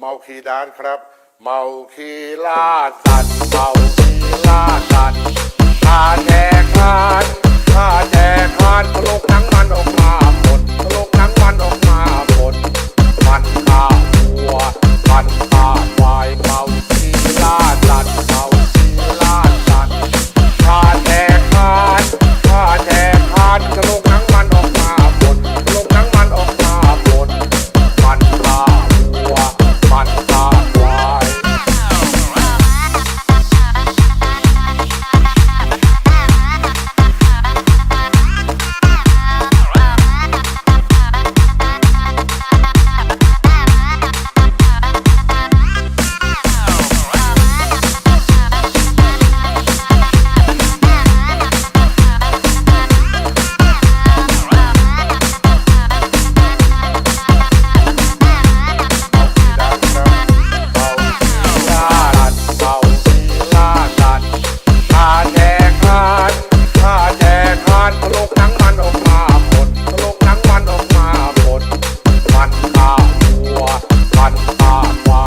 เมาคีดานครับ เมาคีล่าสัตว์เมาคีล่าสัตว์